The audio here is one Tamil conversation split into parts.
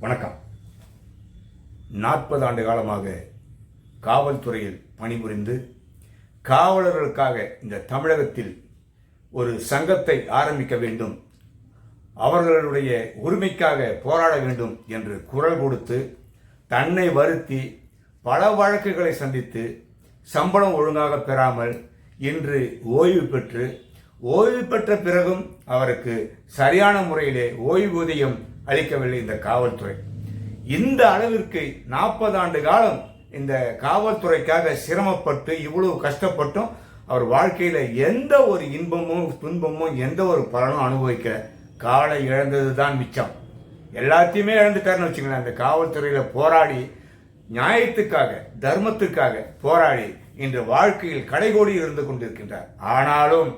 வணக்கம். நாற்பது ஆண்டு காலமாக காவல்துறையில் பணிபுரிந்து காவலர்களுக்காக இந்த தமிழகத்தில் ஒரு சங்கத்தை ஆரம்பிக்க வேண்டும் அவர்களுடைய உரிமைக்காக போராட வேண்டும் என்று குரல் கொடுத்து தன்னை வருத்தி பல வழக்குகளை சந்தித்து சம்பளம் ஒழுங்காக பெறாமல் இன்று ஓய்வு பெற்று ஓய்வு பெற்ற பிறகும் அவருக்கு சரியான முறையிலே ஓய்வூதியம் அளிக்கவில்லை இந்த காவல்துறை. இந்த அளவிற்கு நாற்பது ஆண்டு காலம் இந்த காவல்துறைக்காக சிரமப்பட்டு இவ்வளவு கஷ்டப்பட்டும் அவர் வாழ்க்கையில் எந்த ஒரு இன்பமும் துன்பமும் எந்த ஒரு பலனும் அனுபவிக்கல. காலை இழந்தது தான் மிச்சம். எல்லாத்தையுமே இழந்துட்டாருன்னு வச்சுங்களேன் அந்த காவல்துறையில் போராடி நியாயத்துக்காக தர்மத்துக்காக போராடி இன்று வாழ்க்கையில் கடைகோடி இருந்து கொண்டிருக்கின்றார். ஆனாலும்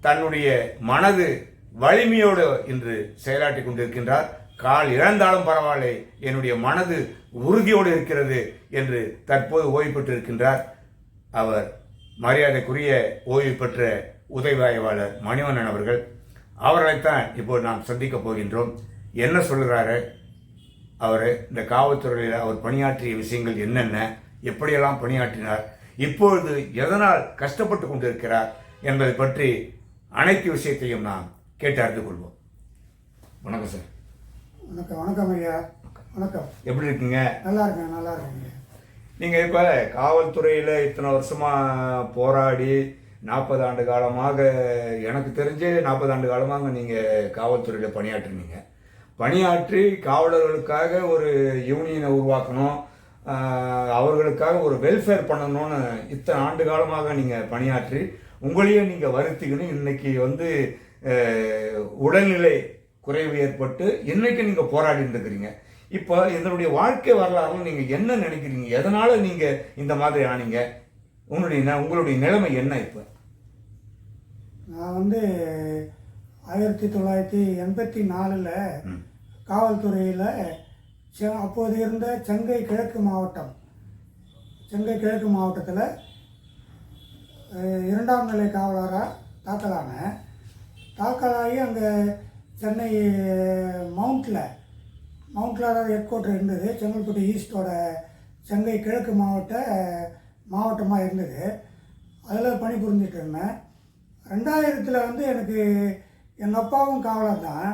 தன்னுடைய மனது வலிமையோடு இன்று செயலாற்றி கொண்டிருக்கின்றார். கால் இழந்தாலும் பரவாயில்லை. என்னுடைய மனது உறுதியோடு இருக்கிறது என்று தற்போது ஓய்வு பெற்றிருக்கின்றார். அவர் மரியாதைக்குரிய ஓய்வு பெற்ற உதவியாய்வாளர் மணிவண்ணன் அவர்கள். அவர்களைத்தான் இப்போது நாம் சந்திக்கப் போகின்றோம். என்ன சொல்கிறாரு அவர் இந்த காவல்துறையில் அவர் பணியாற்றிய விஷயங்கள் என்னென்ன? எப்படியெல்லாம் பணியாற்றினார்? இப்பொழுது எதனால் கஷ்டப்பட்டு கொண்டிருக்கிறார் என்பதை பற்றி அனைத்து விஷயத்தையும் நாம் கேட்டு அறிந்து கொள்வோம். வணக்கம் சார் வணக்கம் வணக்கம் ஐயா. வணக்கம். எப்படி இருக்கீங்க? நல்லா இருக்கேன் நல்லா இருக்கேங்க. நீங்கள் இப்போ காவல்துறையில் இத்தனை வருஷமாக போராடி நாற்பது ஆண்டு காலமாக எனக்கு தெரிஞ்சு நாற்பது ஆண்டு காலமாக நீங்கள் காவல்துறையில் பணியாற்றினீங்க. பணியாற்றி காவலர்களுக்காக ஒரு யூனியனை உருவாக்கணும் அவர்களுக்காக ஒரு வெல்ஃபேர் பண்ணணும்னு இத்தனை ஆண்டு காலமாக நீங்கள் பணியாற்றி உங்களையே நீங்கள் வருத்திக்கணும் இன்னைக்கு வந்து உடல்நிலை குறைவு ஏற்பட்டு இன்னைக்கு நீங்கள் போராடிட்டு இருக்கிறீங்க. இப்போ இதனுடைய வாழ்க்கை வரலாறுல நீங்கள் என்ன நினைக்கிறீங்க? எதனால நீங்கள் இந்த மாதிரி ஆனீங்க? ந- உங்களுடைய நிலைமை என்ன இப்போ? நான் வந்து ஆயிரத்தி தொள்ளாயிரத்தி எண்பத்தி நாலில் காவல்துறையில் செ- அப்போது இருந்த செங்கை கிழக்கு மாவட்டம் செங்கை கிழக்கு மாவட்டத்தில் இரண்டாம் நிலை காவலராக தாக்கலானேன் தாக்கலாகி அங்கே சென்னை மவுண்டில் மவுண்டில் அதாவது ஹெட் குவார்ட்டர் இருந்தது. செங்கல்பட்டு ஈஸ்டோட செங்கை கிழக்கு மாவட்ட மாவட்டமாக இருந்தது. அதில் பணிபுரிஞ்சிட்டு இருந்தேன். ரெண்டாயிரத்தில் வந்து எனக்கு எங்கள் அப்பாவும் காவலர் தான்.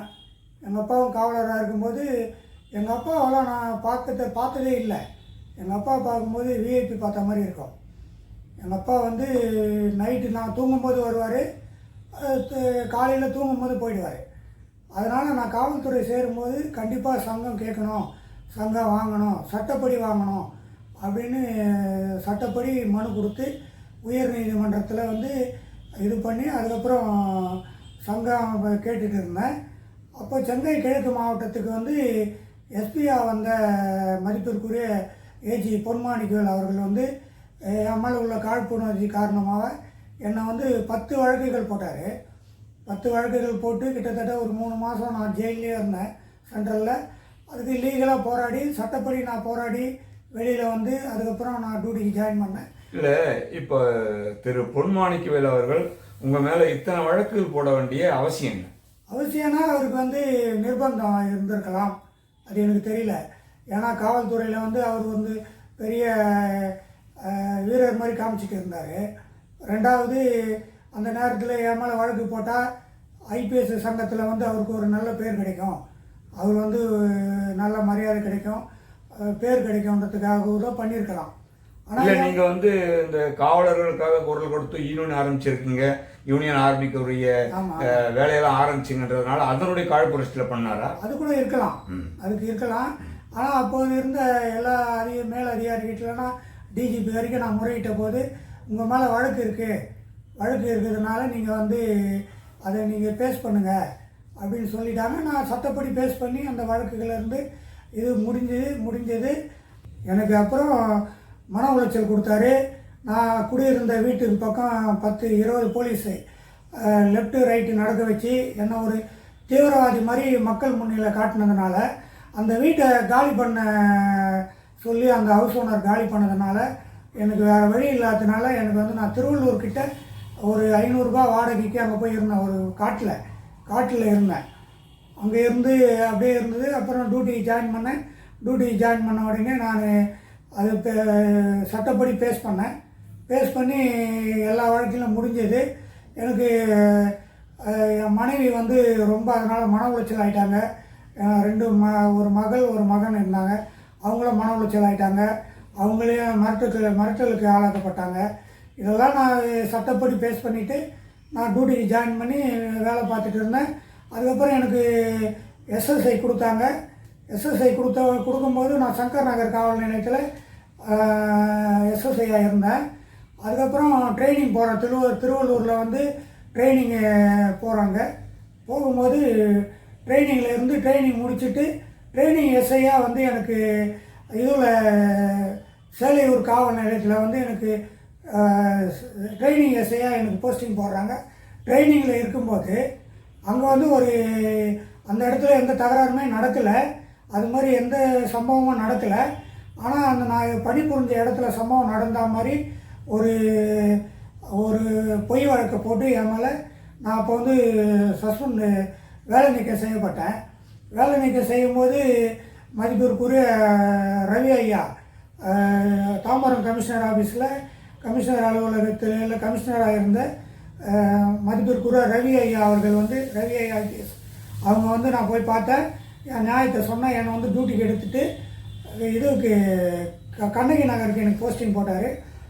எங்கள் அப்பாவும் காவலராக இருக்கும்போது எங்கள் அப்பாவெல்லாம் நான் பார்க்கறது பார்த்ததே இல்லை. எங்கள் அப்பா பார்க்கும்போது விஐபி பார்த்த மாதிரி இருக்கும். எங்கள் அப்பா வந்து நைட்டு நான் தூங்கும்போது வருவார். காலையில் தூங்கும்போது போயிடுவார். அதனால் நான் காவல்துறை சேரும்போது கண்டிப்பாக சங்கம் கேட்கணும். சங்கம் வாங்கணும். சட்டப்படி வாங்கணும் அப்படின்னு சட்டப்படி மனு கொடுத்து உயர் நீதிமன்றத்தில் வந்து இது பண்ணி அதுக்கப்புறம் சங்கம் கேட்டுட்டு இருந்தேன். அப்போ சென்னை கிழக்கு மாவட்டத்துக்கு வந்து எஸ்பியாக வந்த மதிப்பிற்குரிய ஏஜி பொன்மாணிக்கவேல் அவர்கள் வந்து என் மேலே உள்ள காழ்ப்புணர்ச்சி காரணமாக என்னை வந்து பத்து வழக்குகள் போட்டார். பத்து வழக்குகள் போட்டு கிட்டத்தட்ட ஒரு மூணு மாதம் நான் ஜெயிலே இருந்தேன் சென்ட்ரலில். அதுக்கு லீகலாக போராடி சட்டப்படி நான் போராடி வெளியில் வந்து அதுக்கப்புறம் நான் டியூட்டிக்கு ஜாயின் பண்ணேன். இல்லை இப்போ திரு பொன்மாணிக்கவேல் அவர்கள் உங்கள் மேலே இத்தனை வழக்குகள் போட வேண்டிய அவசியம் என்ன? அவசியம்னா அவருக்கு வந்து நிர்பந்தம் இருந்திருக்கலாம். அது எனக்கு தெரியல. ஏன்னா காவல்துறையில் வந்து அவர் வந்து பெரிய வீரர் மாதிரி காமிச்சிட்டு இருந்தார். ரெண்டாவது அந்த நேரத்தில் என் மேலே வழக்கு போட்டால் ஐபிஎஸ் சங்கத்தில் வந்து அவருக்கு ஒரு நல்ல பேர் கிடைக்கும். அவர் வந்து நல்ல மரியாதை கிடைக்கும். பேர் கிடைக்கும்ன்றதுக்காக கூட பண்ணியிருக்கலாம். இல்லை ஆனால் நீங்கள் வந்து இந்த காவலர்களுக்காக குரல் கொடுத்து யூனியன் ஆரம்பிச்சிருக்கீங்க. யூனியன் ஆரம்பிக்கக்கூடிய வேலையெல்லாம் ஆரம்பிச்சிங்கன்றதுனால அதனுடைய காழ்ப்புரட்சியில் பண்ணாரா? அது கூட இருக்கலாம். அதுக்கு இருக்கலாம். ஆனால் அப்போது இருந்த எல்லா அதிக மேல் அதிகாரிகிட்டலாம் டிஜிபி வரைக்கும் நான் முறையிட்ட போது உங்கள் மேலே வழக்கு இருக்குது வழக்கு இருக்கிறதுனால நீங்கள் வந்து அதை நீங்கள் பேஸ் பண்ணுங்கள் அப்படின்னு சொல்லிட்டாங்க. நான் சட்டப்படி பேஸ் பண்ணி அந்த வழக்குகளிருந்து இது முடிஞ்சது முடிஞ்சது. எனக்கு அப்புறம் மன உளைச்சல் கொடுத்தாரு. நான் குடியிருந்த வீட்டுக்கு பக்கம் பத்து இருபது போலீஸு லெஃப்ட்டு ரைட்டு நடக்க வச்சு என்ன ஒரு தீவிரவாதி மாதிரி மக்கள் முன்னிலை காட்டினதுனால அந்த வீட்டை காலி பண்ண சொல்லி அந்த ஹவுஸ் ஓனர் காலி பண்ணதுனால எனக்கு வேறு வழி இல்லாததுனால எனக்கு வந்து நான் திருவள்ளூர் கிட்ட ஒரு ஐநூறுரூபா வாடகைக்கு அங்கே போய் இருந்தேன் ஒரு காட்டில். காட்டில் இருந்தேன். அங்கே இருந்து அப்படியே இருந்தது. அப்புறம் டியூட்டிக்கு ஜாயின் பண்ணேன். டியூட்டிக்கு ஜாயின் பண்ண உடனே நான் அது பே- சட்டப்படி பேஸ் பண்ணேன். பேஸ் பண்ணி எல்லா வழக்கிலும் முடிஞ்சது. எனக்கு என் மனைவி வந்து ரொம்ப அதனால் மன உளைச்சல் ஆகிட்டாங்க ரெண்டு ம ஒரு மகள் ஒரு மகன் இருந்தாங்க. அவங்களும் மன உளைச்சல் ஆகிட்டாங்க அவங்களே மிரட்டலுக்கு மிரட்டலுக்கு ஆளாக்கப்பட்டாங்க. இதெல்லாம் நான் சட்டப்படி பேஸ் பண்ணிவிட்டு நான் டியூட்டிக்கு ஜாயின் பண்ணி வேலை பார்த்துட்டு இருந்தேன். அதுக்கப்புறம் எனக்கு எஸ்எஸ்ஐ கொடுத்தாங்க. எஸ்எஸ்ஐ கொடுத்த கொடுக்கும்போது நான் சங்கர் நகர் காவல் நிலையத்தில் எஸ்எஸ்ஐயாக இருந்தேன். அதுக்கப்புறம் ட்ரைனிங் போகிறேன் திருவள்ளூர் திருவள்ளூரில் வந்து ட்ரைனிங்கு போகிறாங்க போகும்போது ட்ரைனிங்கில் இருந்து ட்ரைனிங் முடிச்சுட்டு ட்ரைனிங் எஸ்ஐயாக வந்து எனக்கு இதில் சேலையூர் காவல் நிலையத்தில் வந்து எனக்கு ட்ரைனிங் எஸ்ஐயாக எனக்கு போஸ்டிங் போடுறாங்க. ட்ரைனிங்கில் இருக்கும்போது அங்கே வந்து ஒரு அந்த இடத்துல எந்த தகராறுமே நடக்கலை. அது மாதிரி எந்த சம்பவமும் நடக்கலை. ஆனால் அந்த நான் பணிபுரிஞ்ச இடத்துல சம்பவம் நடந்த மாதிரி ஒரு ஒரு பொய் வழக்கை போட்டு என் மேலே நான் அப்போ வந்து சஸ்பெண்ட் வேலை நீக்கம் செய்யப்பட்டேன். வேலை நீக்கம் செய்யும்போது மதிப்பிற்குரிய ரவி ஐயா தாம்பரம் கமிஷனர் ஆஃபீஸில் கமிஷனர் அலுவலகத்தில் இல்லை கமிஷனராக இருந்த மதிப்பிற்குரிய ரவி ஐயா அவர்கள் வந்து ரவி ஐயா IPS. அவங்க வந்து நான் போய் பார்த்தேன். என் நியாயத்தை சொன்னேன் என்னை வந்து டியூட்டிக்கு எடுத்துட்டு இதுக்கு க- கண்ணகி நகருக்கு எனக்கு போஸ்டிங் போட்டார்.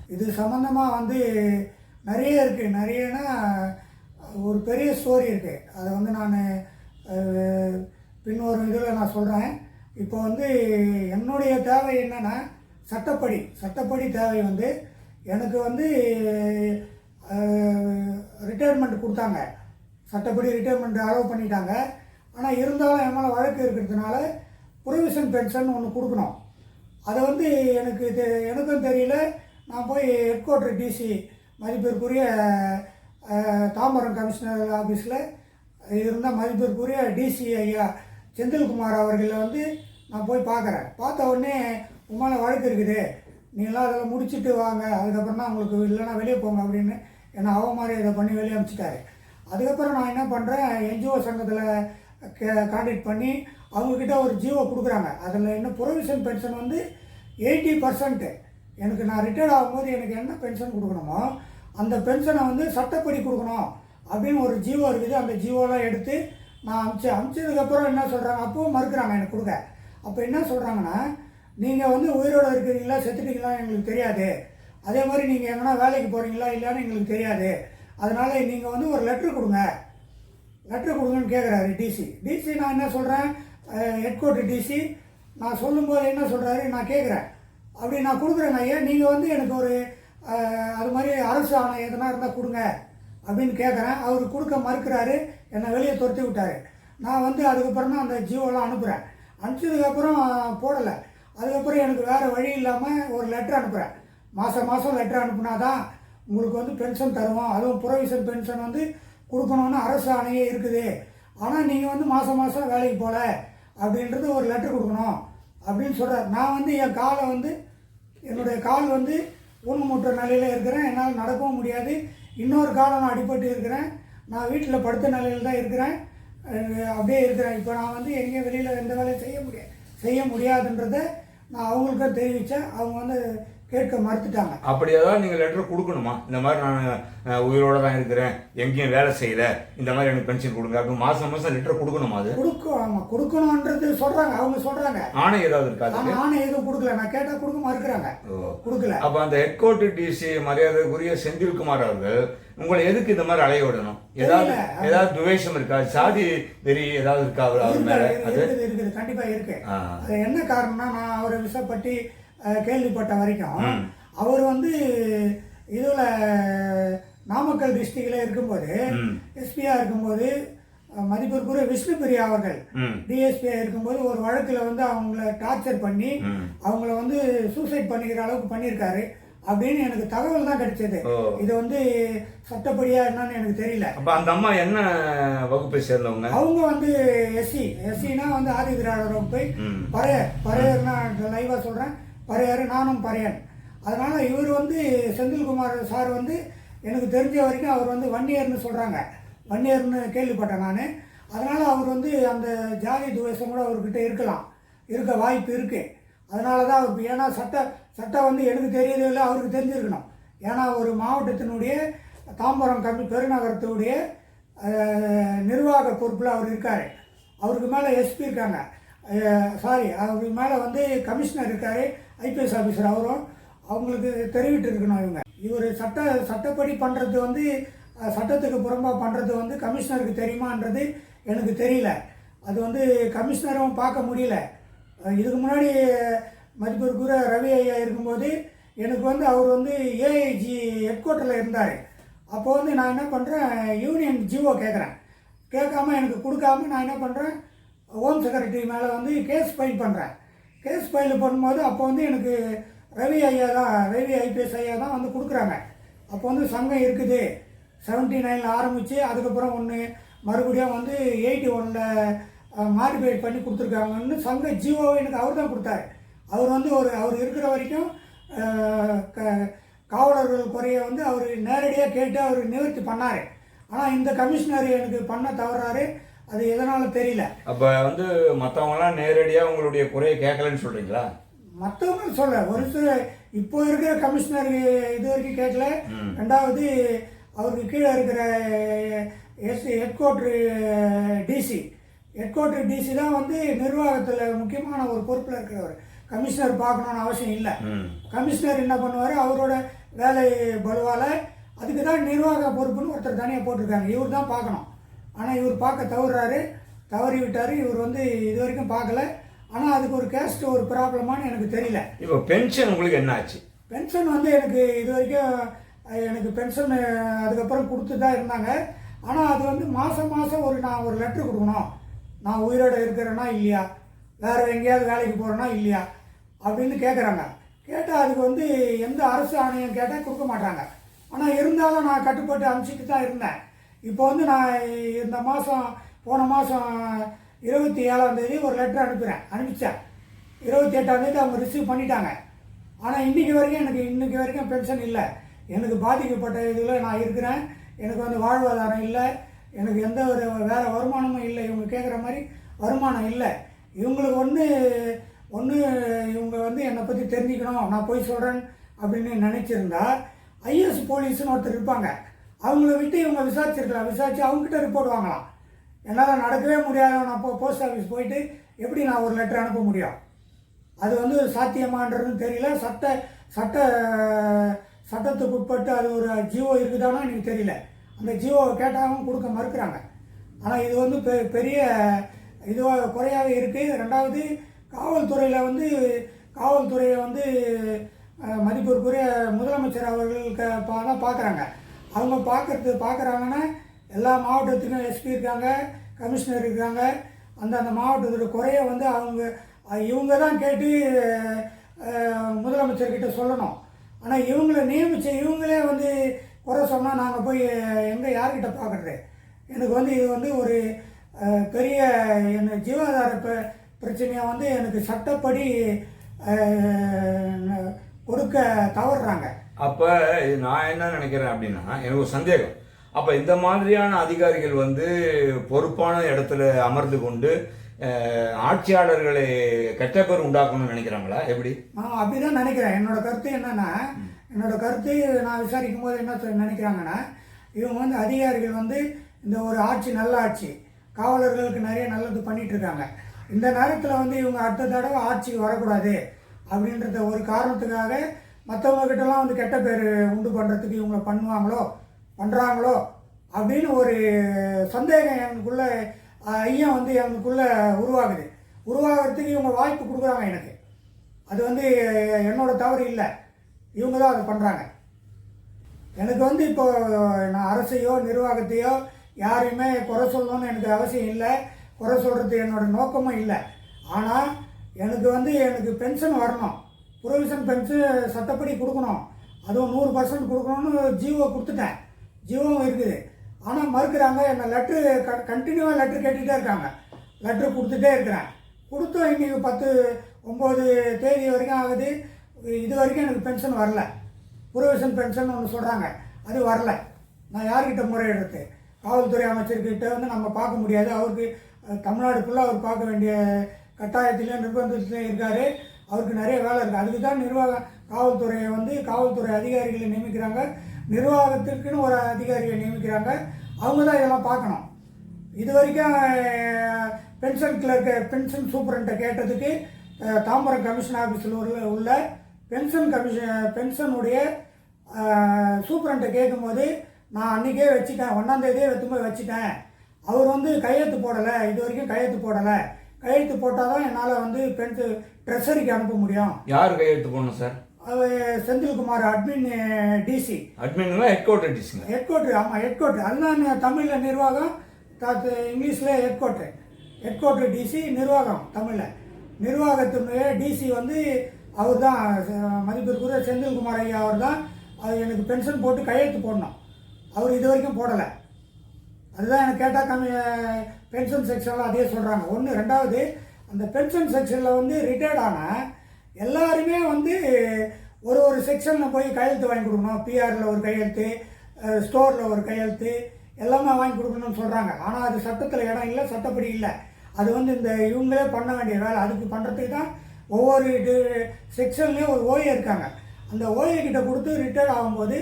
இது சம்மந்தமாக வந்து நிறைய இருக்குது நிறையனா ஒரு பெரிய ஸ்டோரி இருக்குது அதை வந்து நான் பின்வரும் இதில் நான் சொல்கிறேன் இப்போ வந்து என்னுடைய தேவை என்னென்னா சட்டப்படி சட்டப்படி தேவை வந்து எனக்கு வந்து ரிட்டையர்மெண்ட் கொடுத்தாங்க. சட்டப்படி ரிட்டையர்மெண்ட் அலோவ் பண்ணிட்டாங்க. ஆனால் இருந்தாலும் என் மேலே வழக்கு இருக்கிறதுனால ப்ரொவிஷன் பென்ஷன் ஒன்று கொடுக்கணும். அதை வந்து எனக்கு தெ- எனக்கும் தெரியல. நான் போய் ஹெட் குவார்ட்டர் டிசி மதிப்பிற்குரிய தாம்பரம் கமிஷனர் ஆஃபீஸில் இருந்த மதிப்பிற்குரிய டிசி ஐயா செந்தில்குமார் அவர்களை வந்து நான் போய் பார்க்குறேன். பார்த்த உடனே உமால வழக்கு இருக்குது. நீங்களாம் அதில் முடிச்சுட்டு வாங்க. அதுக்கப்புறம் தான் உங்களுக்கு இல்லைன்னா வெளியே போங்க அப்படின்னு என்னை அவமாரி இதை பண்ணி வெளியே அனுப்பிச்சிட்டாரு அதுக்கப்புறம் நான் என்ன பண்ணுறேன் என்ஜிஓ சங்கத்தில் கே கான்டாக்ட் பண்ணி அவங்கக்கிட்ட ஒரு ஜீவோ கொடுக்குறாங்க. அதில் என்ன ப்ரொவிஷன் பென்ஷன் வந்து எயிட்டி பர்சன்ட்டு எனக்கு நான் ரிட்டையர்ட் ஆகும்போது எனக்கு என்ன பென்ஷன் கொடுக்கணுமோ அந்த பென்ஷனை வந்து சட்டப்படி கொடுக்கணும் அப்படின்னு ஒரு ஜியோ இருக்குது. அந்த ஜியோலாம் எடுத்து நான் அமிச்சு அமிச்சதுக்கப்புறம் என்ன சொல்கிறாங்க அப்பவும் மறுக்கிறாங்க எனக்கு கொடுக்க. அப்போ என்ன சொல்கிறாங்கன்னா நீங்கள் வந்து உயிரோடு இருக்கிறீங்களா செத்துட்டீங்களா எங்களுக்கு தெரியாது. அதே மாதிரி நீங்கள் எங்கன்னா வேலைக்கு போகிறீங்களா இல்லைன்னு எங்களுக்கு தெரியாது. அதனால் நீங்கள் வந்து ஒரு லெட்ரு கொடுங்க. லெட்ரு கொடுங்கன்னு கேட்குறாரு டிசி டிசி நான் என்ன சொல்கிறேன் ஹெட் குவார்ட்டர் டிசி நான் சொல்லும்போது என்ன சொல்கிறாரு நான் கேட்குறேன் அப்படி நான் கொடுக்குறேங்க ஐயா. நீங்கள் வந்து எனக்கு ஒரு அது மாதிரி அரசு ஆணை எதனா இருந்தால் கொடுங்க அப்படின்னு கேட்குறேன் அவர் கொடுக்க மறுக்கிறாரு. என்னை வெளியே துரத்தி விட்டார். நான் வந்து அதுக்கப்புறம் தான் அந்த ஜியோலாம் அனுப்புகிறேன் அனுப்பிச்சதுக்கப்புறம் போடலை. அதுக்கப்புறம் எனக்கு வேறு வழி இல்லாமல் ஒரு லெட்டர் அனுப்புகிறேன் மாதம் மாதம் லெட்டர் அனுப்புனா தான் உங்களுக்கு வந்து பென்ஷன் தருவோம். அதுவும் ப்ரொவிஷன் பென்ஷன் வந்து கொடுக்கணும்னு அரசு ஆணையே இருக்குது. ஆனால் நீங்கள் வந்து மாதம் மாதம் வேலைக்கு போகல அப்படின்றது ஒரு லெட்டர் கொடுக்கணும் அப்படின்னு சொல்கிறார் நான் வந்து என் காலை வந்து என்னுடைய கால் வந்து ஊனமுற்ற நிலையில் இருக்கிறேன். என்னால் நடக்கவும் முடியாது. இன்னொரு காலம் நான் அடிபட்டு இருக்கிறேன். நான் வீட்டில் படுத்த நிலையில் தான் இருக்கிறேன். அப்படியே இருக்கிறேன். இப்போ நான் வந்து எங்கேயும் வெளியில் எந்த வேலையும் செய்ய முடியாது செய்ய முடியாதுன்றதை நான் அவங்களுக்கும் தெரிவித்தேன் அவங்க வந்து கேட்க மறுத்துட்டாங்க. அப்படி ஏதாவது நீங்கள் லெட்டர் கொடுக்கணுமா? இந்த மாதிரி நான் உயிரோட தான் இருக்கிறேன். எங்கேயும் வேலை செய்யல. இந்த மாதிரி எனக்கு பென்ஷன் கொடுங்க. அப்படின்னு மாதம் மாதம் லெட்டர் கொடுக்கணுமா அது? கொடுக்கும். ஆமாம் கொடுக்கணுன்றது சொல்கிறாங்க அவங்க சொல்கிறாங்க ஆணை ஏதாவது இருக்காது நானும் எதுவும் கொடுக்கல. நான் கேட்டால் கொடுக்க மறுக்கிறாங்க. கொடுக்கல. அப்ப அந்த ஹெட் கோர்ட்டு டிசி மரியாதைக்குரிய செந்தில்குமார் அவர்கள் உங்களை எதுக்கு இந்த மாதிரி அலைய விடணும் ஏதாவது. ஏதாவது துவேஷம் இருக்கா சாதி வெறி ஏதாவது இருக்கா அவர் அவர் மேல அது இருக்குது கண்டிப்பாக இருக்கு. அது என்ன காரணம்னா நான் அவரை விசப்பட்டி கேள்விப்பட்ட வரைக்கும். அவர் வந்து இதில் நாமக்கல் டிஸ்ட்ரிக்டில் இருக்கும்போது ம். எஸ்பியாக இருக்கும்போது மதிப்பிற்குரிய விஷ்ணுபிரியா அவர்கள் ம். டிஎஸ்பியாக இருக்கும்போது ஒரு வழக்கில் வந்து அவங்கள டார்ச்சர் பண்ணி. அவங்கள வந்து சூசைட் பண்ணிக்கிற அளவுக்கு பண்ணியிருக்காரு அப்படின்னு எனக்கு தகவல் தான் கிடைச்சது. இது வந்து சட்டப்படியா என்னன்னு எனக்கு தெரியல. அப்ப அந்த அம்மா என்ன வகுப்பை சேர்ந்தவங்க? அவங்க வந்து எஸ்சி எஸ்சினா வந்து ஆதி திராவிடர் வகுப்பை. பறையர். பறையர்னா லைவாக சொல்கிறேன் பறையர் நானும் பறையன். அதனால் இவர் வந்து செந்தில்குமார் சார் வந்து எனக்கு தெரிஞ்ச வரைக்கும் அவர் வந்து வன்னியர்னு சொல்கிறாங்க வன்னியர்னு கேள்விப்பட்டேன் நான். அதனால் அவர் வந்து அந்த ஜாதி துவேஷம் கூட அவர்கிட்ட இருக்கலாம். இருக்க வாய்ப்பு இருக்குது அதனால தான் அவர் ஏன்னா சட்ட சட்டம் வந்து எனக்கு தெரியவே இல்லை அவருக்கு தெரிஞ்சிருக்கணும். ஏன்னா ஒரு மாவட்டத்தினுடைய தாம்பரம் கம்மி பெருநகரத்தினுடைய நிர்வாக பொறுப்பில் அவர் இருக்கார். அவருக்கு மேலே எஸ்பி இருக்காங்க. சாரி அவருக்கு மேலே வந்து கமிஷனர் இருக்கார் ஐபிஎஸ் ஆஃபீஸர் அவரும். அவங்களுக்கு தெரிவிட்டு இருக்கணும் இவங்க. இவர் சட்ட சட்டப்படி பண்ணுறது வந்து சட்டத்துக்கு புறம்பாக பண்ணுறது வந்து கமிஷனருக்கு தெரியுமான்றது எனக்கு தெரியல. அது வந்து கமிஷனரும் பார்க்க முடியல. இதுக்கு முன்னாடி மதிப்பிற்குரிய ரவி ஐயா இருக்கும்போது எனக்கு வந்து அவர் வந்து ஏஐஜி ஹெட் குவார்ட்டரில் இருந்தார். அப்போ வந்து நான் என்ன பண்ணுறேன் யூனியன் ஜிஓ கேட்குறேன் கேட்காம எனக்கு கொடுக்காம நான் என்ன பண்ணுறேன் ஹோம் செக்ரட்டரி மேலே வந்து கேஸ் ஃபைல் பண்ணுறேன் கேஸ் ஃபைல் பண்ணும்போது அப்போ வந்து எனக்கு ரவி ஐயா தான் ரவி ஐபிஎஸ் ஐயா தான் வந்து கொடுக்குறாங்க. அப்போ வந்து சங்கம் இருக்குது. செவன்ட்டி நைனில் ஆரம்பித்து அதுக்கப்புறம் ஒன்று மறுபடியும் வந்து எயிட்டி ஒனில் மாடிஃபை பண்ணி கொடுத்துருக்காங்கன்னு சங்க ஜிஓவை எனக்கு அவர் தான் கொடுத்தாரு. அவர் வந்து ஒரு அவர் இருக்கிற வரைக்கும் க- காவலர்கள் குறைய வந்து அவர் நேரடியாக கேட்டு அவர் நிவர்த்தி பண்ணார். ஆனால் இந்த கமிஷனர் எனக்கு பண்ண தவறாரு. அது எதனால தெரியல. அப்ப வந்து மத்தவங்கலாம் நேரடியா உங்களுடைய குறையை கேட்கலன்னு சொல்றீங்களா? மற்றவங்க சொல்ல ஒரு சில இப்போ இருக்கிற கமிஷனர் இது வரைக்கும் கேட்கல. ரெண்டாவது அவருக்கு கீழே இருக்கிற எஸ் head quarter DC head quarter DC தான் வந்து நிர்வாகத்தில் முக்கியமான ஒரு பொறுப்பில் இருக்கிறவர். கமிஷனர் பார்க்கணுன்னு அவசியம் இல்லை. கமிஷனர் என்ன பண்ணுவார்? அவரோட வேலை பலுவால் அதுக்கு தான் நிர்வாக பொறுப்புன்னு ஒருத்தர் தனியாக போட்டிருக்காங்க. இவர் தான் பார்க்கணும். ஆனால் இவர் பார்க்க தவறுறாரு தவறி விட்டார். இவர் வந்து இது வரைக்கும் பார்க்கல. ஆனால் அதுக்கு ஒரு கேஸ்ட் ஒரு ப்ராப்ளமானு எனக்கு தெரியல. இப்போ பென்ஷன் உங்களுக்கு என்ன ஆச்சு? பென்ஷன் வந்து எனக்கு இது வரைக்கும் எனக்கு பென்ஷன் அதுக்கப்புறம் கொடுத்து தான் இருந்தாங்க. ஆனால் அது வந்து மாதம் மாதம் ஒரு நான் ஒரு லெட்ரு கொடுக்கணும். நான் உயிரோட இருக்கிறேன்னா இல்லையா? வேறு எங்கேயாவது வேலைக்கு போகிறேன்னா இல்லையா? அப்படின்னு கேட்குறாங்க கேட்டால் அதுக்கு வந்து எந்த அரசு ஆணையம் கேட்டால் கொடுக்க மாட்டாங்க. ஆனால் இருந்தாலும் நான் கட்டுப்பட்டு அனுப்பிச்சிட்டு தான் இருந்தேன். இப்போ வந்து நான் இந்த மாதம் போன மாதம் இருபத்தி ஏழாந்தேதி ஒரு லெட்டர் அனுப்புகிறேன் அனுப்பிச்சேன். இருபத்தி எட்டாந்தேதி அவங்க ரிசீவ் பண்ணிட்டாங்க. ஆனால் இன்றைக்கி வரைக்கும் எனக்கு இன்றைக்கி வரைக்கும் பென்ஷன் இல்லை. எனக்கு பாதிக்கப்பட்ட இதில் நான் இருக்கிறேன். எனக்கு வந்து வாழ்வாதாரம் இல்லை. எனக்கு எந்த ஒரு வேறு வருமானமும் இல்லை. இவங்க கேட்குற மாதிரி வருமானம் இல்லை. இவங்களுக்கு ஒன்று ஒன்று இவங்க வந்து என்னை பற்றி தெரிஞ்சுக்கணும். நான் போய் சொல்கிறேன் அப்படின்னு நினச்சிருந்தா ஐஎஸ் போலீஸ்னு ஒருத்தர் இருப்பாங்க. அவங்கள விட்டு இவங்க விசாரிச்சிருக்கலாம். விசாரித்து அவங்ககிட்ட ரிப்போர்ட் வாங்கலாம். என்னால் நடக்கவே முடியாது. நான் போ போஸ்ட் ஆஃபீஸ் போயிட்டு எப்படி நான் ஒரு லெட்டர் அனுப்ப முடியும்? அது வந்து சாத்தியமான்றதுன்னு தெரியல. சட்ட சட்ட சட்டத்துக்கு உட்பட்டு அது ஒரு ஜியோ இருக்குதானா எனக்கு தெரியல. அந்த ஜியோவை கேட்டாலும் கொடுக்க மறுக்கிறாங்க. ஆனால் இது வந்து பெ பெரிய இதுவாக குறையாகவே இருக்குது ரெண்டாவது காவல்துறையில் வந்து காவல்துறையை வந்து மதிப்பிற்குரிய முதலமைச்சர் அவர்களுக்கு தான் பார்க்குறாங்க அவங்க பார்க்குறது பார்க்குறாங்கன்னா எல்லா மாவட்டத்துக்கும் எஸ்பி இருக்காங்க கமிஷனர் இருக்காங்க. அந்த அந்த மாவட்டத்தோட குறைய வந்து அவங்க இவங்க தான் கேட்டு முதலமைச்சர்கிட்ட சொல்லணும். ஆனால் இவங்களை நியமித்த இவங்களே வந்து குறை சொன்னால் நாங்கள் போய் எங்கே யார்கிட்ட பார்க்குறது எனக்கு வந்து இது வந்து ஒரு பெரிய என்ன ஜீவாதார ப பிரச்சனையை வந்து எனக்கு சட்டப்படி கொடுக்க தவறுறாங்க. அப்ப இது நான் என்ன நினைக்கிறேன் அப்படின்னா எனக்கு ஒரு சந்தேகம். அப்ப இந்த மாதிரியான அதிகாரிகள் வந்து பொறுப்பான இடத்துல அமர்ந்து கொண்டு ஆட்சியாளர்களை கெட்ட பேர் உண்டாக்கணும்னு நினைக்கிறாங்களா? எப்படி? நான் அப்படிதான் நினைக்கிறேன். என்னோட கருத்து என்னன்னா என்னோட கருத்து நான் விசாரிக்கும் போது என்ன சொ- நினைக்கிறாங்கன்னா இவங்க வந்து அதிகாரிகள் வந்து இந்த ஒரு ஆட்சி நல்ல ஆட்சி. காவலர்களுக்கு நிறைய நல்லது பண்ணிகிட்ருக்காங்க இந்த நேரத்தில் வந்து இவங்க அடுத்த தடவை ஆட்சிக்கு வரக்கூடாது அப்படின்றத ஒரு காரணத்துக்காக மற்றவங்கக்கிட்டலாம் வந்து கெட்ட பேர் உண்டு பண்ணுறதுக்கு இவங்க பண்ணுவாங்களோ பண்ணுறாங்களோ அப்படின்னு ஒரு சந்தேகம் எனக்குள்ளே ஐயம் வந்து எனக்குள்ளே உருவாகுது. உருவாகிறதுக்கு இவங்க வாய்ப்பு கொடுக்குறாங்க எனக்கு. அது வந்து என்னோட தவறு இல்லை. இவங்க தான் அதை பண்ணுறாங்க எனக்கு வந்து இப்போ நான் அரசையோ நிர்வாகத்தையோ யாரையுமே குறை சொல்லணும்னு எனக்கு அவசியம் இல்லை. குறை சொல்கிறது என்னோட நோக்கமும் இல்லை. ஆனால் எனக்கு வந்து எனக்கு பென்ஷன் வரணும். ப்ரொவிஷன் பென்ஷன் சட்டப்படி கொடுக்கணும். அதுவும் நூறு பர்சன்ட் கொடுக்கணும்னு ஜிஓ கொடுத்துட்டேன். ஜிஓவும் இருக்குது. ஆனால் மறுக்கிறாங்க என்னை லெட்ரு க கண்டினியூவாக லெட்ரு கேட்டுகிட்டே இருக்காங்க. லெட்ரு கொடுத்துட்டே இருக்கிறேன். கொடுத்தோம் இன்னைக்கு பத்து ஒம்பது தேதி வரைக்கும் ஆகுது. இது வரைக்கும் எனக்கு பென்ஷன் வரல. புரோவிஷன் பென்ஷன் ஒன்று சொல்கிறாங்க அது வரல. நான் யார்கிட்ட முறையிடுறது? காவல்துறை அமைச்சர்கிட்ட வந்து நம்ம பார்க்க முடியாது. அவருக்கு தமிழ்நாடுக்குள்ளே தமிழ்நாடு ஃபுல்லாக அவர் பார்க்க வேண்டிய கட்டாயத்திலையும் நிர்பந்தத்திலையும் இருக்கார். அவருக்கு நிறைய வேலை இருக்குது அதுக்கு தான் நிர்வாக காவல்துறையை வந்து காவல்துறை அதிகாரிகளை நியமிக்கிறாங்க. நிர்வாகத்திற்குன்னு ஒரு அதிகாரியை நியமிக்கிறாங்க. அவங்க தான் இதெல்லாம் பார்க்கணும். இது வரைக்கும் பென்ஷன் கிளர்க்கு பென்ஷன் சூப்பரண்ட்டை கேட்டதுக்கு தாம்பரம் கமிஷன் ஆஃபீஸில் உள்ள பென்ஷன் கமிஷன் பென்ஷனுடைய சூப்பரண்ட்டை கேட்கும்போது நான் அன்றைக்கே வச்சுட்டேன் ஒன்றாந்தேதியே வெத்தும்போது வச்சுட்டேன். அவர் வந்து கையெழுத்து போடலை இது வரைக்கும் கையெழுத்து போடலை. கையெழுத்து போட்டால் தான் என்னால் வந்து பென்ஷு ட்ரெஷரிக்கு அனுப்ப முடியும். யார் கையெழுத்து போடணும் சார்? அவர் செந்தில்குமார் அட்மின் டிசி. அட்மின்ல ஹெட் குவார்டர் டிஸ்ங்க ஹெட் குவார்டர் ஆமாம் ஹெட் குவார்டர் அதுதான் தமிழில் நிர்வாகம் தாத்து இங்கிலீஷில் head quarter head quarter DC நிர்வாகம் தமிழில். நிர்வாகத்தினுடைய டிசி வந்து அவர் தான் மதிப்பிற்குரிய செந்தில்குமார் ஐயா அவர் தான் அது எனக்கு பென்ஷன் போட்டு கையெழுத்து போடணும். அவர் இது வரைக்கும் போடலை. அதுதான் எனக்கு கேட்டால் கம்மி பென்ஷன் செக்ஷனில் அதே சொல்கிறாங்க ஒன்று ரெண்டாவது அந்த பென்ஷன் செக்ஷனில் வந்து ரிட்டையர்ட் ஆன எல்லாருமே வந்து ஒரு ஒரு செக்ஷனில் போய் கையெழுத்து வாங்கி கொடுக்கணும். பிஆரில் ஒரு கையெழுத்து ஸ்டோரில் ஒரு கையெழுத்து எல்லாமே வாங்கி கொடுக்கணும்னு சொல்கிறாங்க ஆனால் அது சட்டத்தில் இடம் இல்லை சட்டப்படி இல்லை. அது வந்து இந்த இவங்களே பண்ண வேண்டிய வேலை. அதுக்கு பண்ணுறதுக்கு தான் ஒவ்வொரு இது செக்ஷன்லேயும் ஒரு ஓஏ இருக்காங்க. அந்த ஓஏ கிட்ட கொடுத்து ரிட்டையர் ஆகும்போது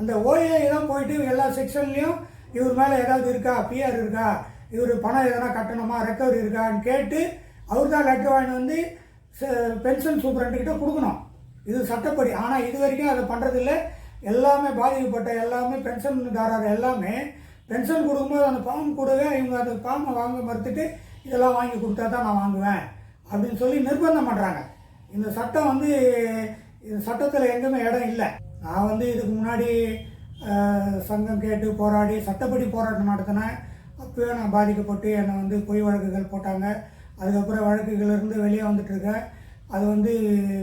அந்த ஓஏ தான் போயிட்டு எல்லா செக்ஷன்லேயும் இவர் மேலே ஏதாவது இருக்கா? பிஆர் இருக்கா? இவர் பணம் எதனா கட்டணுமா? ரெக்கவரி இருக்கான்னு கேட்டு அவர் தான் லெட்டர் வாங்கி வந்து பென்ஷன் சூப்பரண்ட்டுக்கிட்ட கொடுக்கணும். இது சட்டப்படி. ஆனால் இது வரைக்கும் அதை பண்ணுறதில்ல எல்லாமே பாதிக்கப்பட்ட எல்லாமே பென்ஷன்தாரர் எல்லாமே பென்ஷன் கொடுக்கும்போது அந்த ஃபார்ம் கொடுக்க இவங்க அந்த ஃபார்மை வாங்க மறுத்துட்டு இதெல்லாம் வாங்கி கொடுத்தா தான் நான் வாங்குவேன். அப்படின்னு சொல்லி நிர்பந்தம் பண்ணுறாங்க இந்த சட்டம் வந்து இந்த சட்டத்தில் எங்கேயுமே இடம் இல்லை. நான் வந்து இதுக்கு முன்னாடி சங்கம் கேட்டு போராடி சட்டப்படி போராட்டம் நடத்தினேன் அப்பவே நான் பாதிக்கப்பட்டு என்னை வந்து பொய் வழக்குகள் போட்டாங்க. அதுக்கப்புறம் வழக்குகளிலிருந்து வெளியே வந்துட்டுருக்கேன் அது வந்து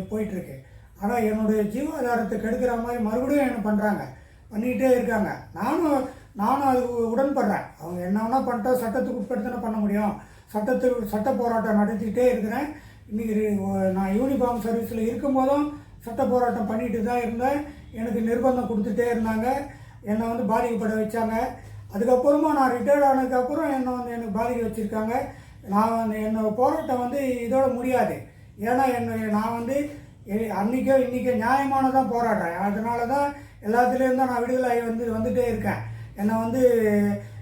போயிட்டுருக்கு ஆனால் என்னுடைய ஜீவாதாரத்தை கெடுக்கிற மாதிரி மறுபடியும் என்ன பண்ணுறாங்க பண்ணிக்கிட்டே இருக்காங்க. நானும் நானும் அது உடன்படுறேன். அவங்க என்ன வேணால் பண்ணிட்டா சட்டத்துக்கு உட்படுத்தின பண்ண முடியும். சட்டத்தில் சட்ட போராட்டம் நடத்திக்கிட்டே இருக்கிறேன். இன்றைக்கி நான் யூனிஃபார்ம் சர்வீஸில் இருக்கும்போதும் சட்ட போராட்டம் பண்ணிட்டு தான் இருந்தேன். எனக்கு நிர்பந்தம் கொடுத்துட்டே இருந்தாங்க. என்னை வந்து பாதிக்கப்பட வச்சாங்க. அதுக்கப்புறமா நான் ரிட்டையர்ட் ஆனதுக்கப்புறம் என்னை வந்து எனக்கு பாதிக்க வச்சுருக்காங்க. நான் வந்து என்னோட போராட்டம் வந்து இதோட முடியாது. ஏன்னா என்ன நான் வந்து எ- இன்றைக்கோ நியாயமானதான் போராடுறேன். அதனால தான் எல்லாத்துலேருந்தும் தான் நான் விடுதலை ஆகி வந்து வந்துகிட்டே இருக்கேன். என்னை வந்து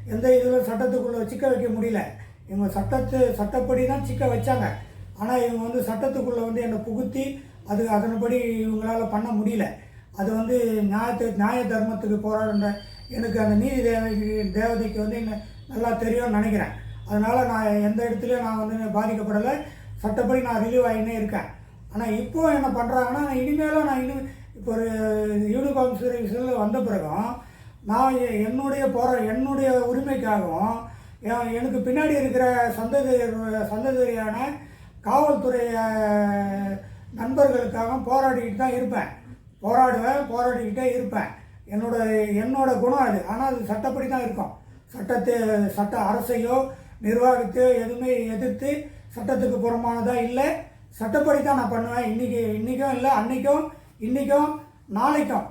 எந்த இதில் சட்டத்துக்குள்ளே சிக்க வைக்க முடியல. இவங்க சட்டத்து சட்டப்படி தான் சிக்க வச்சாங்க. ஆனால் இவங்க வந்து சட்டத்துக்குள்ளே வந்து என்னை புகுத்தி அது அதன்படி இவங்களால பண்ண முடியல. அது வந்து நியாயத்து நியாய தர்மத்துக்கு போராடுற எனக்கு அந்த நீதி தேவதைக்கு தேவதைக்கு வந்து என்ன நல்லா தெரியும்னு நினைக்கிறேன். அதனால் நான் எந்த இடத்துலையும் நான் வந்து பாதிக்கப்படலை. சட்டப்படி நான் ரிலீவ் ஆகினே இருக்கேன். ஆனால் இப்போ என்ன பண்ணுறாங்கன்னா இனிமேலும் நான் இனி இப்போ ஒரு யூனிஃபார்ம் சர்வீஸில் வந்த பிறகும் நான் எ- என்னுடைய போகிற என்னுடைய உரிமைக்காகவும் எனக்கு பின்னாடி இருக்கிற சந்ததியர் சந்ததியான காவல்துறை நண்பர்களுக்காக நண்பர்களுக்காகவும் போராடிக்கிட்டு தான் இருப்பேன். போராடுவேன் போராடிக்கிட்டே இருப்பேன். என்னோட என்னோட குணம் அது. ஆனால் அது சட்டப்படி தான் இருக்கும். சட்டத்தை சட்ட அரசையோ நிர்வாகத்தையோ எதுவுமே எதிர்த்து சட்டத்துக்கு புறமானதாக இல்லை. சட்டப்படி தான் நான் பண்ணுவேன். இன்றைக்கி இன்றைக்கும் இல்லை அன்றைக்கும் இன்றைக்கும் நாளைக்கும்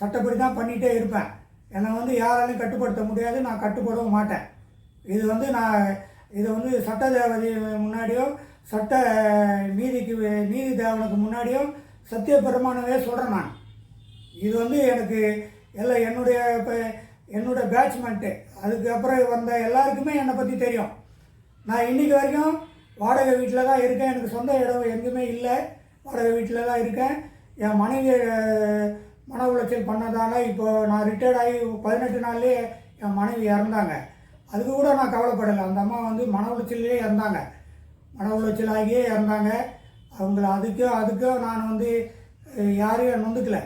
சட்டப்படி தான் பண்ணிகிட்டே இருப்பேன். என்னை வந்து யாராலையும் கட்டுப்படுத்த முடியாது. நான் கட்டுப்படவும் மாட்டேன். இது வந்து நான் இது வந்து சட்ட தேவதை முன்னாடியோ சட்ட நீதிக்கு நீதி தேவனுக்கு முன்னாடியோ சத்திய பெருமானவே சொல்கிறேன் நான். இது வந்து எனக்கு எல்லாம் என்னுடைய இப்போ என்னுடைய பேட்ச்மெண்ட்டு அதுக்கப்புறம் வந்த எல்லாருக்குமே என்னை பற்றி தெரியும். நான் இன்னைக்கு வரைக்கும் வாடகை வீட்டில் தான் இருக்கேன். எனக்கு சொந்த இடம் எங்கேயுமே இல்லை. வாடகை வீட்டில் தான் இருக்கேன். என் மனைவி மன உளைச்சல் பண்ணதால இப்போ நான் ரிட்டையர்ட் ஆகி பதினெட்டு நாள்லேயே என் மனைவி இறந்தாங்க. அதுக்கு கூட நான் கவலைப்படலை. அந்த அம்மா வந்து மன உளைச்சல்லே இறந்தாங்க. மன உளைச்சல் ஆகியே இறந்தாங்க. அவங்கள அதுக்கும் அதுக்கும் நான் வந்து யாரையும் நொந்துக்கல.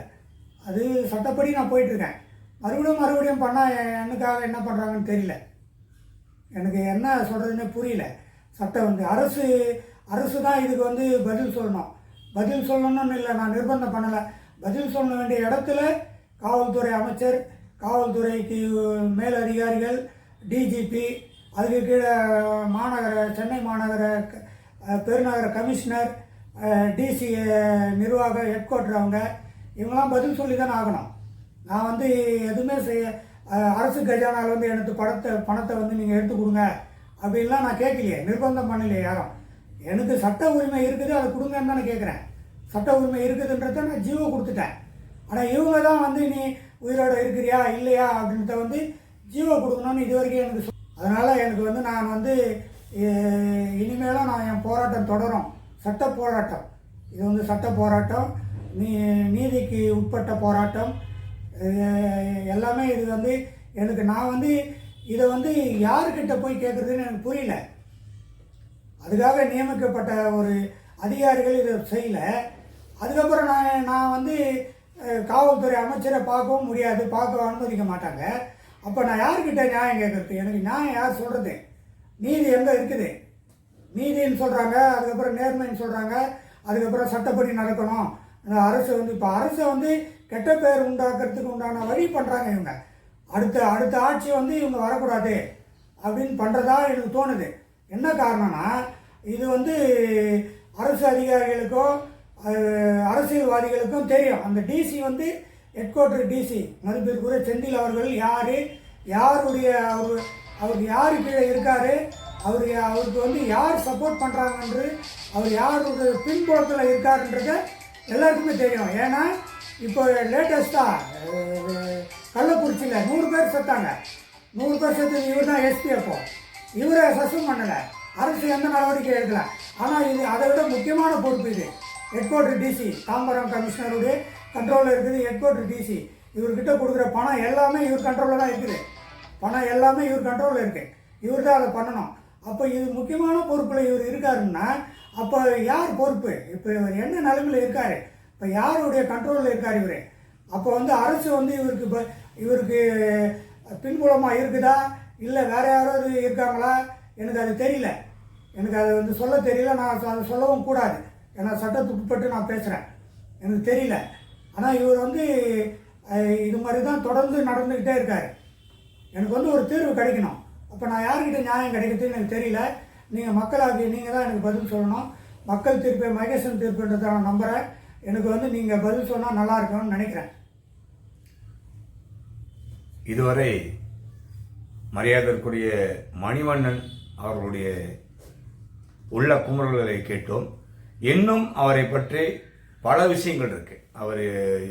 அது சட்டப்படி நான் போயிட்டுருக்கேன். மறுபடியும் மறுபடியும் பண்ணால் எனக்காக என்ன பண்ணுறாங்கன்னு தெரியல. எனக்கு என்ன சொல்கிறதுனே புரியல. சட்டம் வந்து அரசு அரசு தான் இதுக்கு வந்து பதில் சொல்லணும். பதில் சொல்லணும்னு இல்லை நான் நிர்பந்தம் பண்ணலை. பதில் சொல்ல வேண்டிய இடத்துல காவல்துறை அமைச்சர் காவல்துறைக்கு மேல் அதிகாரிகள் டிஜிபி அதுக்கு கீழே மாநகர சென்னை மாநகர க- பெருநகர கமிஷனர் டிசி நிர்வாக ஹெட் குவார்ட்டர் அவங்க இவங்கெல்லாம் பதில் சொல்லி தான் ஆகணும். நான் வந்து எதுவுமே செய்ய அரசு கஜானால வந்து எனக்கு படத்தை பணத்தை வந்து நீங்கள் எடுத்து கொடுங்க. அப்படின்லாம் நான் கேட்கலையே நிர்பந்தம் பண்ணலையே யாரும். எனக்கு சட்ட உரிமை இருக்குது அதை கொடுங்கன்னு தானே கேட்குறேன். சட்ட உரிமை இருக்குதுன்றத நான் ஜீவோ கொடுத்துட்டேன். ஆனால் இவங்க தான் வந்து நீ உயிரோட இருக்கிறியா இல்லையா அப்படின்றத வந்து ஜீவோ கொடுக்கணும்னு இது வரைக்கும் எனக்கு அதனால் எனக்கு வந்து நான் வந்து இனிமேலும் நான் என் போராட்டம் தொடரும். சட்ட போராட்டம். இது வந்து சட்ட போராட்டம். நீ நீதிக்கு உட்பட்ட போராட்டம். எல்லாமே இது வந்து எனக்கு நான் வந்து இதை வந்து யாருக்கிட்ட போய் கேட்குறதுன்னு எனக்கு புரியல. அதுக்காக நியமிக்கப்பட்ட ஒரு அதிகாரிகள் இதை செய்யலை. அதுக்கப்புறம் நான் நான் வந்து காவல்துறை அமைச்சரை பார்க்கவும் முடியாது. பார்க்க அனுமதிக்க மாட்டாங்க. அப்போ நான் யாருக்கிட்ட நியாயம் கேட்கறது? எனக்கு நியாயம் யார் சொல்கிறது நீதி எங்கே இருக்குது? நீதின்னு சொல்கிறாங்க அதுக்கப்புறம் நேர்மைன்னு சொல்கிறாங்க அதுக்கப்புறம் சட்டப்படி நடக்கணும். அந்த அரசு வந்து இப்போ அரசை வந்து கெட்ட பேர் உண்டாக்குறதுக்கு உண்டான வழி பண்ணுறாங்க இவங்க. அடுத்த அடுத்த ஆட்சி வந்து இவங்க வரக்கூடாது அப்படின்னு பண்ணுறதா எனக்கு தோணுது. என்ன காரணம்னா இது வந்து அரசு அதிகாரிகளுக்கோ அரசியல்வாதிகளுக்கும் தெரியும். அந்த டிசி வந்து ஹெட் குவார்டர் டிசி மதிப்பிற்குரிய செந்தில் அவர்கள் யார்? யாருடைய அவர் அவருக்கு யார் கீழே இருக்கார்? அவர் அவருக்கு வந்து யார் சப்போர்ட் பண்ணுறாங்கன்று அவர் யாருடைய பின்புலத்தில் இருக்காருன்றத எல்லாருக்குமே தெரியும். ஏன்னா இப்போ லேட்டஸ்ட்டாக கள்ளக்குறிச்சியில் நூறு பேர் செத்தாங்க. நூறு பேர் செத்தது இவர் தான் எஸ்பி அப்போ இவரை சஸ்பெண்ட் பண்ணலை. அரசு எந்த நடவடிக்கை எடுக்கல. ஆனால் இது அதை விட முக்கியமான பொறுப்பு இது. ஹெட் குவார்டர் டிசி தாம்பரம் கமிஷனருடைய கண்ட்ரோலில் இருக்குது ஹெட் குவார்டர் டிசி இவர்கிட்ட கொடுக்குற பணம் எல்லாமே இவர் கண்ட்ரோலில் தான் இருக்குது. பணம் எல்லாமே இவர் கண்ட்ரோலில் இருக்குது இவர் தான் அதை பண்ணணும். அப்போ இது முக்கியமான பொறுப்பில் இவர் இருக்காருன்னா அப்போ யார் பொறுப்பு? இப்போ இவர் என்ன நிலைமையில் இருக்கார்? இப்போ யாருடைய கண்ட்ரோலில் இருக்கார் இவர்? அப்போ வந்து அரசு வந்து இவருக்கு இப்போ இவருக்கு பின்புலமாக இருக்குதா? இல்லை வேற யாராவது இருக்காங்களா? எனக்கு அது தெரியல. எனக்கு அது வந்து சொல்ல தெரியல. நான் அதை சொல்லவும் கூடாது. ஏன்னா சட்டத்துக்குட்பட்டு நான் பேசுகிறேன் எனக்கு தெரியல. ஆனால் இவர் வந்து இது மாதிரி தான் தொடர்ந்து நடந்துக்கிட்டே இருக்கார். எனக்கு வந்து ஒரு தீர்வு கிடைக்கணும். அப்போ நான் யார்கிட்ட நியாயம் கிடைக்குதுன்னு எனக்கு தெரியல. நீங்கள் மக்களாகி நீங்கள் தான் எனக்கு பதில் சொல்லணும். மக்கள் தீர்ப்பு மகேசன் தீர்ப்புன்றதை நான் நம்புகிறேன் எனக்கு வந்து நீங்கள் பதில் சொன்னால் நல்லா இருக்கணும்னு நினைக்கிறேன். இதுவரை மரியாதைக்குரிய மணிவண்ணன் அவர்களுடைய உள்ள குமுறல்களை கேட்டோம். இன்னும் அவரை பற்றி பல விஷயங்கள் இருக்குது அவர்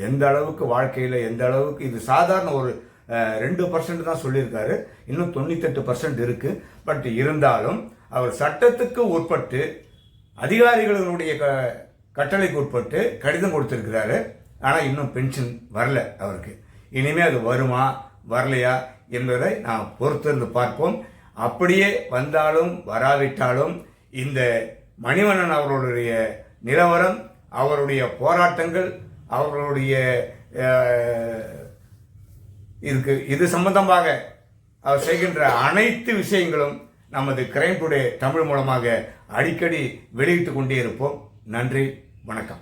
எந்த அளவுக்கு வாழ்க்கையில் எந்த அளவுக்கு இது சாதாரண ஒரு ரெண்டு பர்சன்ட் தான் சொல்லியிருக்காரு. இன்னும் தொண்ணூத்தெட்டு பர்சன்ட் இருக்குது பட் இருந்தாலும் அவர் சட்டத்துக்கு உட்பட்டு அதிகாரிகளுடைய க கட்டளைக்கு உட்பட்டு கடிதம் கொடுத்துருக்கிறாரு. ஆனால் இன்னும் பென்ஷன் வரல அவருக்கு. இனிமே அது வருமா வரலையா என்பதை நாம் பொறுத்திருந்து பார்ப்போம். அப்படியே வந்தாலும் வராவிட்டாலும் இந்த மணிவண்ணன் அவர்களுடைய நிலவரம் அவருடைய போராட்டங்கள் அவர்களுடைய அஹ், இதுக்கு இது சம்பந்தமாக அவர் செய்கின்ற அனைத்து விஷயங்களும் நமது கிரைம் டுடே தமிழ் மூலமாக அடிக்கடி வெளியிட்டு கொண்டே இருப்போம். நன்றி வணக்கம்.